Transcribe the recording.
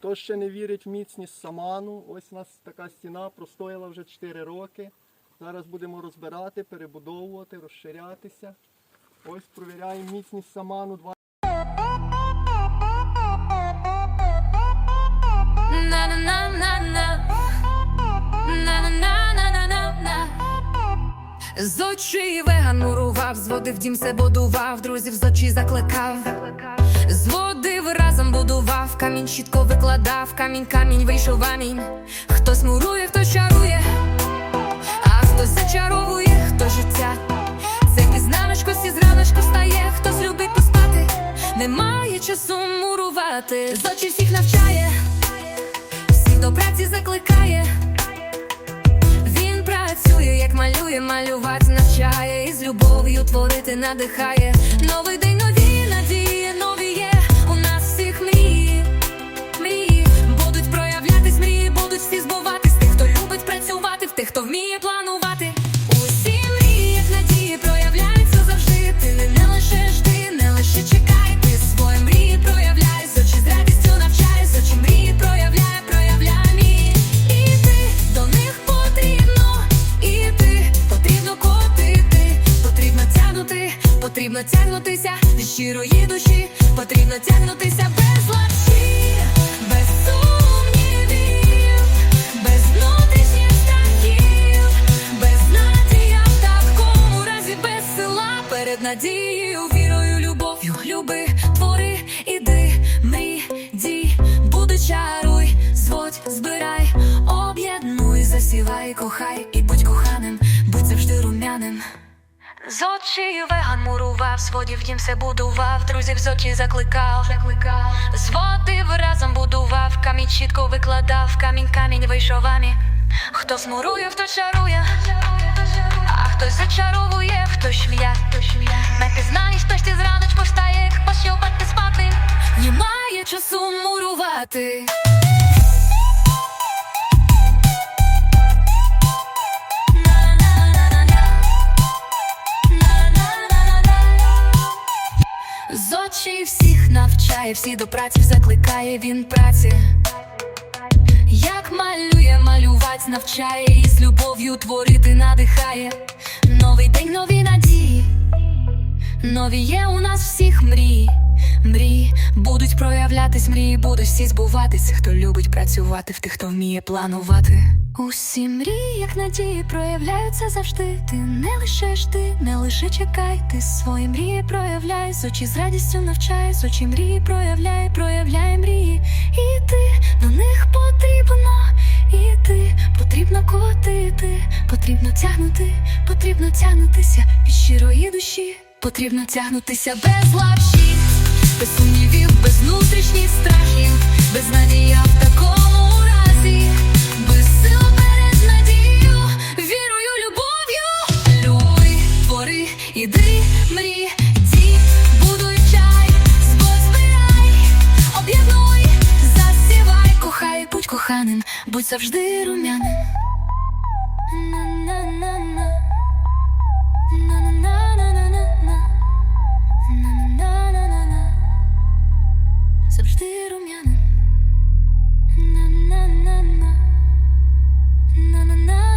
Хто ще не вірить в міцність саману, ось у нас така стіна простояла вже 4 роки. Зараз будемо розбирати, перебудовувати, розширятися. Ось провіряємо міцність саману. З очі веган мурував, зводив дім, се будував, друзів з очі закликав. Зводив разом будував, камінь чітко викладав, камінь, камінь вийшов амінь. Хтось мурує, хтось чарує, а хтось зачаровує, хто життя. Це пізнаночко, сі зраночку стає, хтось любить поспати, немає часу мурувати, з очі всіх навчає всіх до праці закликає. Він працює, як малює, малювати навчає, і з любов'ю творити надихає. Новий день, потрібно тягнутися без лапші, без сумнівів, без внутрішніх страхів, без надія в такому разі без сила перед надією, вірою, любов'ю, люби, твори, іди, мрій, дій, буди, чаруй, зводь, збирай, об'єднуй, засівай, кохай і будь коханим, будь завжди рум'яним. З очі веган мурував, сводів дім все будував, друзів з очі закликав, закликав, зводив разом будував, камінь чітко викладав, камінь, камінь вийшов амі. Хто смурує, хто чарує, а хтось зачаровує, хто шв'я. Не пізнаєш, хтось ти зраночку встає, пощупати спати. Немає часу мурувати. Навчає, всі до праці закликає він праці. Як малює, малювать навчає і з любов'ю творити надихає. Новий день, нові надії, нові є у нас всіх мрії. Будуть проявлятись, мрії будуть всі збуватись. Хто любить працювати, в тих, хто вміє планувати. Усі мрії, як надії, проявляються завжди. Ти не лише жди, не лише чекай. Ти свої мрії проявляй, з очі з радістю навчай, з очі мрії проявляй, проявляй мрії. І ти до них потрібно, і ти потрібно котити, потрібно тягнути, потрібно тягнутися від щирої душі, потрібно тягнутися без лапші, без сумнівів, без внутрішніх страхів, без надія в такому разі, без сил перед вірою, любов'ю. Люби, твори, іди, мрій, дій, будуй чай, збой об'єднуй, засівай, кохай, будь коханим, будь завжди рум'яним. 들으면은 나나나나 나나나